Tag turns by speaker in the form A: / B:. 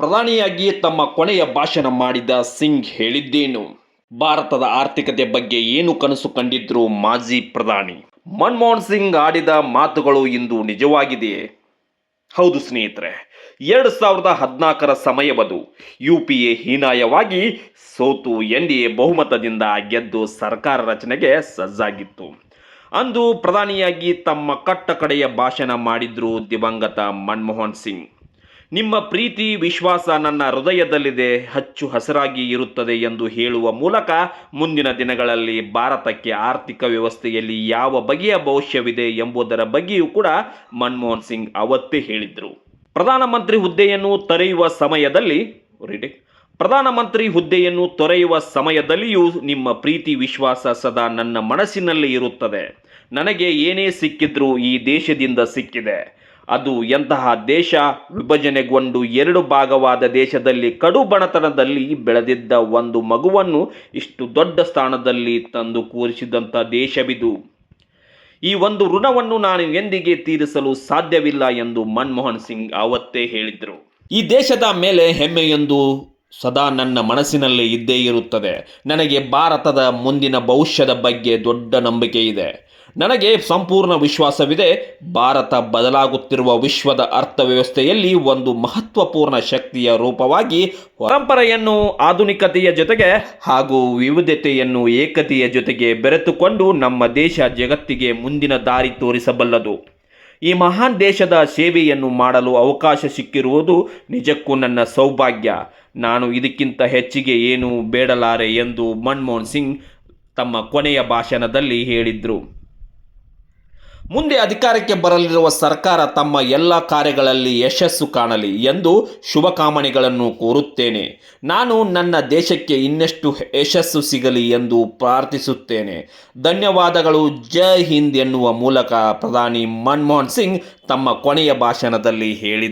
A: ಪ್ರಧಾನಿಯಾಗಿ ತಮ್ಮ ಕೊನೆಯ ಭಾಷಣ ಮಾಡಿದ ಸಿಂಗ್ ಹೇಳಿದ್ದೇನು? ಭಾರತದ ಆರ್ಥಿಕತೆ ಬಗ್ಗೆ ಏನು ಕನಸು ಕಂಡಿದ್ರು ಮಾಜಿ ಪ್ರಧಾನಿ? ಮನಮೋಹನ್ ಸಿಂಗ್ ಆಡಿದ ಮಾತುಗಳು ಇಂದು ನಿಜವಾಗಿದೆಯೇ? ಹೌದು ಸ್ನೇಹಿತರೆ, ಎರಡು ಸಾವಿರದ ಹದಿನಾಲ್ಕರ ಸಮಯವದು. ಯು ಪಿ ಎ ಹೀನಾಯವಾಗಿ ಸೋತು ಎನ್ ಡಿ ಎ ಬಹುಮತದಿಂದ ಗೆದ್ದು ಸರ್ಕಾರ ರಚನೆಗೆ ಸಜ್ಜಾಗಿತ್ತು. ಅಂದು ಪ್ರಧಾನಿಯಾಗಿ ತಮ್ಮ ಕಟ್ಟ ಕಡೆಯ ಭಾಷಣ ಮಾಡಿದ್ರು ದಿವಂಗತ ಮನಮೋಹನ್ ಸಿಂಗ್. ನಿಮ್ಮ ಪ್ರೀತಿ, ವಿಶ್ವಾಸ ನನ್ನ ಹೃದಯದಲ್ಲಿದೆ, ಹಚ್ಚು ಹಸರಾಗಿ ಇರುತ್ತದೆ ಎಂದು ಹೇಳುವ ಮೂಲಕ ಮುಂದಿನ ದಿನಗಳಲ್ಲಿ ಭಾರತಕ್ಕೆ ಆರ್ಥಿಕ ವ್ಯವಸ್ಥೆಯಲ್ಲಿ ಯಾವ ಬಗೆಯ ಭವಿಷ್ಯವಿದೆ ಎಂಬುದರ ಬಗ್ಗೆಯೂ ಕೂಡ ಮನಮೋಹನ್ ಸಿಂಗ್ ಅವತ್ತೇ ಹೇಳಿದರು. ಪ್ರಧಾನಮಂತ್ರಿ ಹುದ್ದೆಯನ್ನು ತೊರೆಯುವ ಸಮಯದಲ್ಲಿ ಪ್ರಧಾನಮಂತ್ರಿ ಹುದ್ದೆಯನ್ನು ತೊರೆಯುವ ಸಮಯದಲ್ಲಿಯೂ ನಿಮ್ಮ ಪ್ರೀತಿ, ವಿಶ್ವಾಸ ಸದಾ ನನ್ನ ಮನಸ್ಸಿನಲ್ಲಿ ಇರುತ್ತದೆ. ನನಗೆ ಏನೇ ಸಿಕ್ಕಿದ್ರೂ ಈ ದೇಶದಿಂದ ಸಿಕ್ಕಿದೆ. ಅದು ಎಂತಹ ದೇಶ ವಿಭಜನೆಗೊಂಡು ಎರಡು ಭಾಗವಾದ ದೇಶದಲ್ಲಿ ಕಡು ಬಣತನದಲ್ಲಿ ಬೆಳೆದಿದ್ದ ಒಂದು ಮಗುವನ್ನು ಇಷ್ಟು ದೊಡ್ಡ ಸ್ಥಾನದಲ್ಲಿ ತಂದು ಕೂರಿಸಿದಂಥ ದೇಶವಿದು. ಈ ಒಂದು ಋಣವನ್ನು ನಾನು ಎಂದಿಗೆ ತೀರಿಸಲು ಸಾಧ್ಯವಿಲ್ಲ ಎಂದು ಮನಮೋಹನ್ ಸಿಂಗ್ ಅವತ್ತೇ ಹೇಳಿದರು. ಈ ದೇಶದ ಮೇಲೆ ಹೆಮ್ಮೆಯೊಂದು ಸದಾ ನನ್ನ ಮನಸ್ಸಿನಲ್ಲಿ ಇದ್ದೇ ಇರುತ್ತದೆ. ನನಗೆ ಭಾರತದ ಮುಂದಿನ ಭವಿಷ್ಯದ ಬಗ್ಗೆ ದೊಡ್ಡ ನಂಬಿಕೆ ಇದೆ. ನನಗೆ ಸಂಪೂರ್ಣ ವಿಶ್ವಾಸವಿದೆ, ಭಾರತ ಬದಲಾಗುತ್ತಿರುವ ವಿಶ್ವದ ಅರ್ಥವ್ಯವಸ್ಥೆಯಲ್ಲಿ ಒಂದು ಮಹತ್ವಪೂರ್ಣ ಶಕ್ತಿಯ ರೂಪವಾಗಿ ಪರಂಪರೆಯನ್ನು, ಆಧುನಿಕತೆಯ ಜೊತೆಗೆ ಹಾಗೂ ವಿವಿಧತೆಯನ್ನು ಏಕತೆಯ ಜೊತೆಗೆ ಬೆರೆತುಕೊಂಡು ನಮ್ಮ ದೇಶ ಜಗತ್ತಿಗೆ ಮುಂದಿನ ದಾರಿ ತೋರಿಸಬಲ್ಲದು. ಈ ಮಹಾನ್ ದೇಶದ ಸೇವೆಯನ್ನು ಮಾಡಲು ಅವಕಾಶ ಸಿಕ್ಕಿರುವುದು ನಿಜಕ್ಕೂ ನನ್ನ ಸೌಭಾಗ್ಯ. ನಾನು ಇದಕ್ಕಿಂತ ಹೆಚ್ಚಿಗೆ ಏನು ಬೇಡಲಾರೆ ಎಂದು ಮನಮೋಹನ್ ಸಿಂಗ್ ತಮ್ಮ ಕೊನೆಯ ಭಾಷಣದಲ್ಲಿ ಹೇಳಿದರು. ಮುಂದೆ ಅಧಿಕಾರಕ್ಕೆ ಬರಲಿರುವ ಸರ್ಕಾರ ತಮ್ಮ ಎಲ್ಲ ಕಾರ್ಯಗಳಲ್ಲಿ ಯಶಸ್ಸು ಕಾಣಲಿ ಎಂದು ಶುಭಕಾಮನೆಗಳನ್ನು ಕೋರುತ್ತೇನೆ. ನಾನು ನನ್ನ ದೇಶಕ್ಕೆ ಇನ್ನಷ್ಟು ಯಶಸ್ಸು ಸಿಗಲಿ ಎಂದು ಪ್ರಾರ್ಥಿಸುತ್ತೇನೆ. ಧನ್ಯವಾದಗಳು. ಜೈ ಹಿಂದ್ ಎನ್ನುವ ಮೂಲಕ ಪ್ರಧಾನಿ ಮನಮೋಹನ್ ಸಿಂಗ್ ತಮ್ಮ ಕೊನೆಯ ಭಾಷಣದಲ್ಲಿ ಹೇಳಿದ್ದಾರೆ.